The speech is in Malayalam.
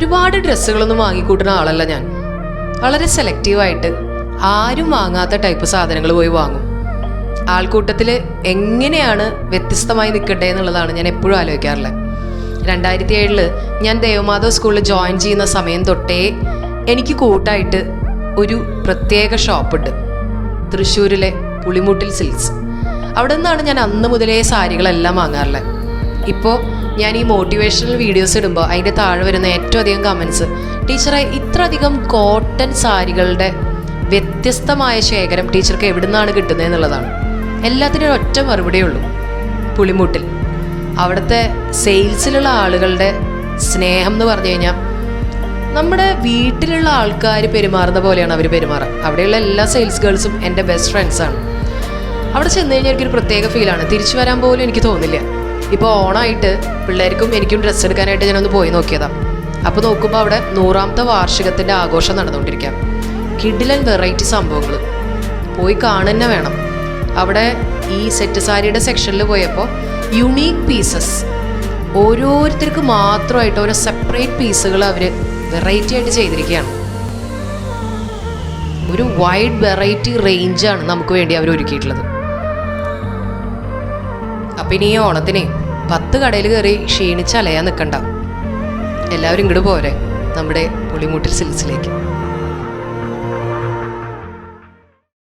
ഒരുപാട് ഡ്രസ്സുകളൊന്നും വാങ്ങിക്കൂട്ടുന്ന ആളല്ല ഞാൻ. വളരെ സെലക്റ്റീവായിട്ട് ആരും വാങ്ങാത്ത ടൈപ്പ് സാധനങ്ങൾ പോയി വാങ്ങും. ആൾക്കൂട്ടത്തിൽ എങ്ങനെയാണ് വ്യത്യസ്തമായി നിൽക്കട്ടെ എന്നുള്ളതാണ് ഞാൻ എപ്പോഴും ആലോചിക്കാറുള്ളത് രണ്ടായിരത്തി ഏഴിൽ ഞാൻ ദേവമാധവ് സ്കൂളിൽ ജോയിൻ ചെയ്യുന്ന സമയം തൊട്ടേ എനിക്ക് കൂട്ടായിട്ട് ഒരു പ്രത്യേക ഷോപ്പുണ്ട്. തൃശ്ശൂരിലെ പുളിമുട്ടിൽ സിൽക്സ്. അവിടെ നിന്നാണ് ഞാൻ അന്ന് മുതലേ സാരികളെല്ലാം വാങ്ങാറുള്ളത് ഇപ്പോൾ ഞാൻ ഈ മോട്ടിവേഷണൽ വീഡിയോസ് ഇടുമ്പോൾ അതിന്റെ താഴെ വരുന്ന ഏറ്റവും അധികം കമൻസ് ടീച്ചറെ ഇത്ര അധികം കോട്ടൺ സാരികളുടെ വ്യത്യസ്തമായ ശേഖരം ടീച്ചർക്ക് എവിടുന്നാണ് കിട്ടുന്നത് എന്നുള്ളതാണ്. എല്ലാത്തിനും ഒറ്റ മറുപടിയേ ഉള്ളൂ. പുളിമൂട്ടിൽ. അവിടുത്തെ സെയിൽസിലുള്ള ആളുകളുടെ സ്നേഹം എന്ന് പറഞ്ഞു കഴിഞ്ഞാൽ നമ്മുടെ വീട്ടിലുള്ള ആൾക്കാർ പെരുമാറുന്ന പോലെയാണ് അവർ പെരുമാറുക. അവിടെയുള്ള എല്ലാ സെയിൽസ് ഗേൾസും എന്റെ ബെസ്റ്റ് ഫ്രണ്ട്സാണ് അവിടെ ചെന്ന് കഴിഞ്ഞാൽ എനിക്കൊരു പ്രത്യേക ഫീലാണ് തിരിച്ചു വരാൻ പോലും എനിക്ക് തോന്നില്ല. ഇപ്പോൾ ഓണമായിട്ട് പിള്ളേർക്കും എനിക്കും ഡ്രസ്സ് എടുക്കാനായിട്ട് ഞാനൊന്ന് പോയി നോക്കിയതാണ് അപ്പോൾ നോക്കുമ്പോൾ അവിടെ നൂറാമത്തെ വാർഷികത്തിന്റെ ആഘോഷം നടന്നുകൊണ്ടിരിക്കാം. കിഡിലൻ വെറൈറ്റി സംഭവങ്ങൾ പോയി കാണുന്നെ വേണം. അവിടെ ഈ സെറ്റ് സാരിയുടെ സെക്ഷനിൽ പോയപ്പോൾ യുണീക്ക് പീസസ് ഓരോരുത്തർക്ക് മാത്രമായിട്ട് ഓരോ സെപ്പറേറ്റ് പീസുകൾ അവർ വെറൈറ്റി ആയിട്ട് ചെയ്തിരിക്കുകയാണ്. ഒരു വൈഡ് വെറൈറ്റി റേഞ്ചാണ് നമുക്ക് വേണ്ടി അവർ ഒരുക്കിയിട്ടുള്ളത്. ഇനി ഈ ഓണത്തിനെ പത്ത് കടയിൽ കയറി ക്ഷീണിച്ച് അലയാൻ നിൽക്കണ്ട എല്ലാവരും ഇങ്ങോട്ട് പോരെ നമ്മുടെ പുളിമൂട്ടിൽ സിൽസിലേക്ക്.